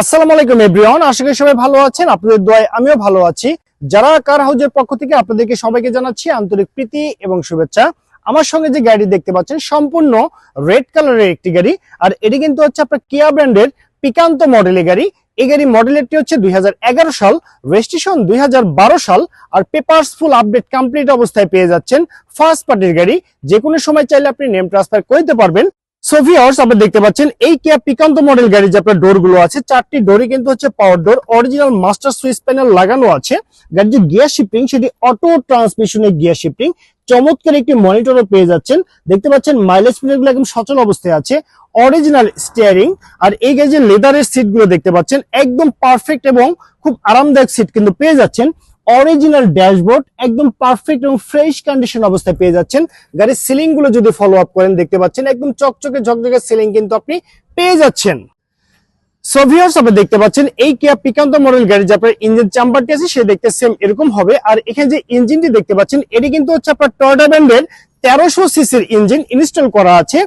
আসসালামু আলাইকুম এভরিওয়ান আশা করি সবাই ভালো আছেন, আপনাদের দোয়ায় আমিও ভালো আছি। যারা কার হাউজের পক্ষ থেকে আপনাদেরকে সবাইকে জানাচ্ছি আন্তরিক প্রীতি এবং শুভেচ্ছা, আমার সঙ্গে যে গাড়ি দেখতে পাচ্ছেন, সম্পূর্ণ রেড কালারের একটি গাড়ি। আর এটি কিন্তু হচ্ছে আপনার কিয়া ব্র্যান্ডের পিকান্ত মডেলের গাড়ি। এই গাড়ি মডেলেরটি হচ্ছে দুই হাজার এগারো সাল রেজিস্ট্রেশন দুই হাজার বারো সাল। আর পেপারস ফুল আপডেট কমপ্লিট অবস্থায় পেয়ে যাচ্ছেন ফার্স্ট পার্টির গাড়ি। যে কোনো সময় চাইলে আপনি নেম ট্রান্সফার করতে পারবেন। সোভিয়ার্স আপনি দেখতে পাচ্ছেন, এই কিয়া পিকান্ত মডেল গাড়ি যে আপনার ডোরগুলো আছে, চারটি ডোরই কিন্তু হচ্ছে power door original master switch panel লাগানো আছে। গাড়ির যে গিয়ার শিফটিং সেটি অটো ট্রান্সমিশনের গিয়ার শিফটিং চমৎকার একটি মনিটরও পেয়ে যাচ্ছেন। দেখতে পাচ্ছেন মাইলেজ মিটারগুলো একদম সচল অবস্থায় আছে। অরিজিনাল স্টিয়ারিং আর এই গাড়ির লেদারের সিটগুলো দেখতে পাচ্ছেন, একদম পারফেক্ট এবং খুব আরামদায়ক সিট কিন্তু পেয়ে যাচ্ছেন। অরিজিনাল ড্যাশবোর্ড একদম পারফেক্ট এবং ফ্রেশ কন্ডিশন অবস্থায় পেয়ে যাচ্ছেন। গাড়ির সিলিংগুলো যদি ফলো আপ করেন, দেখতে পাচ্ছেন একদম চকচকে, ঝকঝকে সিলিং কিন্তু আপনি পেয়ে যাচ্ছেন। সোভিয়ার্স আপনি দেখতে পাচ্ছেন এই কিয়া পিকান্ত মডেল গাড়ি, যে আপনার ইঞ্জিন চাম্বারটি আছে, সে দেখতে সেম এরকম হবে। আর এখানে যে ইঞ্জিনটি দেখতে পাচ্ছেন, এটি কিন্তু হচ্ছে আপনার টয়টা ব্র্যান্ডের তেরোশো সিসির ইঞ্জিন ইনস্টল করা আছে।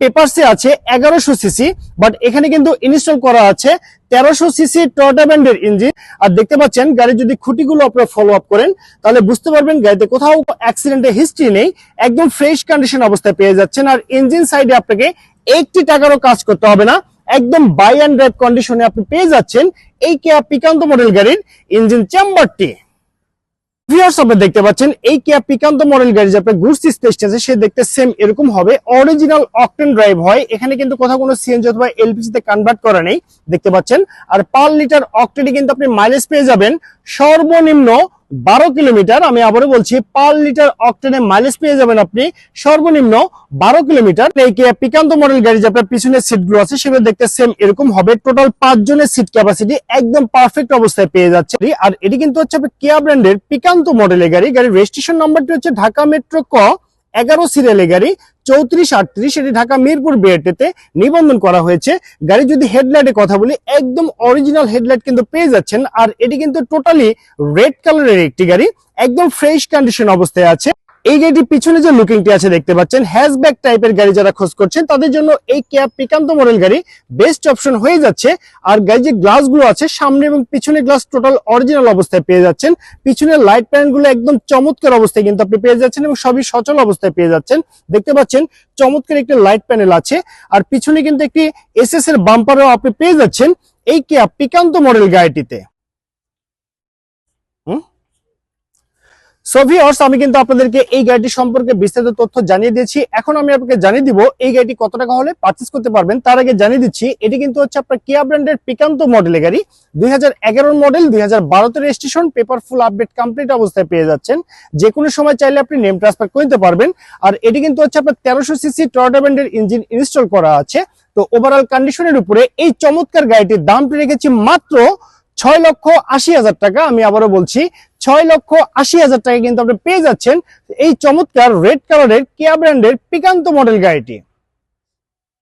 পেপারসে আছে এগারোশো সিসি বাট এখানে কিন্তু ইনস্টল করা আছে তেরোশো সিসি টয়টা ব্র্যান্ডের ইঞ্জিন আর দেখতে পাচ্ছেন, গাড়ির যদি খুঁটিগুলো আপনারা ফলো আপ করেন, তাহলে বুঝতে পারবেন গাড়িতে কোথাও অ্যাক্সিডেন্টের হিস্ট্রি নেই, একদম ফ্রেশ কন্ডিশন অবস্থায় পেয়ে যাচ্ছেন। আর ইঞ্জিন সাইডে আপনাকে একটি টাকারও কাজ করতে হবে না, একদম বাই অ্যান্ড ড্রাইভ কন্ডিশনে আপনি পেয়ে যাচ্ছেন এই কেয়া পিকান্ত মডেল গাড়ির ইঞ্জিন চেম্বারটি ভিউয়ার্স আপনি দেখতে পাচ্ছেন, এই কেয়া পিকান্ত মডেল গাড়ি যে আপনার গুডস স্পেস আছে সে দেখতে সেম এরকম হবে। অরিজিনাল অকটেন ড্রাইভ হয়। এখানে কিন্তু কোথাও কোনো সিএনজি অথবা এলপিজি তে কনভার্ট করা নেই। দেখতে পাচ্ছেন। আর পার লিটার অকটেনে কিন্তু আপনি মাইলেজ পেয়ে যাবেন। সর্বনিম্ন বারো কিলোমিটার, আমি আবারও বলছি, পার লিটার অক্টেনে মাইলেজ পেয়ে যাবেন আপনি। সর্বনিম্ন বারো কিলোমিটার। এই পিকান্ত মডেল গাড়ি যে আপনার পিছনের সিটগুলো আছে, সেগুলো দেখতে সেম এরকম হবে। টোটাল পাঁচ জনের সিট ক্যাপাসিটি একদম পারফেক্ট অবস্থায় পেয়ে যাচ্ছে। আর এটি কিন্তু হচ্ছে কেয়া ব্র্যান্ডের পিকান্ত মডেলের গাড়ি। গাড়ির রেজিস্ট্রেশন নাম্বারটি হচ্ছে ঢাকা মেট্রো ক। এগারো সিরিয়ালে গাড়ি, চৌত্রিশ, আটত্রিশ, এটি ঢাকা মিরপুর বিআরটিতে নিবন্ধন করা হয়েছে। গাড়ি যদি হেডলাইটে কথা বলি, একদম অরিজিনাল হেডলাইট কিন্তু পেয়ে যাচ্ছেন। আর এটি কিন্তু টোটালি রেড কালারের একটি গাড়ি, একদম ফ্রেশ কন্ডিশন অবস্থায় আছে। এই গাড়িটির পিছনে যে লুকিংটি আছে দেখতে পাচ্ছেন হ্যাশব্যাক টাইপের গাড়ি যারা খোঁজ করছেন, তাদের জন্য এই ক্যাব পিকান্ত মডেল গাড়ি বেস্ট অপশন হয়ে যাচ্ছে। আর গাড়ির যে গ্লাসগুলো আছে, সামনে এবং পিছনে গ্লাস টোটাল অরিজিনাল অবস্থায় পেয়ে যাচ্ছেন। পিছনের লাইট প্যানেলগুলো একদম চমৎকার অবস্থায় কিন্তু আপনি পেয়ে যাচ্ছেন এবং সবই সচল অবস্থায় পেয়ে যাচ্ছেন। দেখতে পাচ্ছেন, চমৎকার একটি লাইট প্যানেল আছে। আর পিছনে কিন্তু একটি এসএস এর বাম্পারও আপনি পেয়ে যাচ্ছেন এই ক্যাব পিকান্ত মডেল গাড়িটিতে। সোভিয়র্স আমি কিন্তু আপনাদেরকে এই গাড়িটি সম্পর্কে বিস্তারিত তথ্য জানিয়ে দিয়েছি। এখন আমি আপনাকে জানিয়ে দিব এই গাড়িটি কত টাকা হলে পারচেস করতে পারবেন। তার আগে জানিয়ে দিচ্ছি, এটি কিন্তু হচ্ছে আপনার কিয়া ব্র্যান্ডের পিকান্ত মডেলের গাড়ি। দুই মডেল দুই হাজার registration paper full update complete অবস্থায় পেয়ে যাচ্ছেন। যে কোনো সময় চাইলে আপনি নেম ট্রান্সফার করতে পারবেন। আর এটি কিন্তু হচ্ছে আপনার তেরোশো সিসি টয়টা ব্র্যান্ডের ইঞ্জিন ইনস্টল করা আছে। তো ওভারঅল কন্ডিশনের উপরে এই চমৎকার গাড়িটির দামটি রেখেছি মাত্র ছয় লক্ষ আশি হাজার টাকা। আমি আবারও বলছি ছয় লক্ষ আশি হাজার টাকা কিন্তু আপনি পেয়ে যাচ্ছেন। এই চমৎকার রেড কালারের কেয়া ব্র্যান্ডের পিকান্ত মডেল গাড়িটি।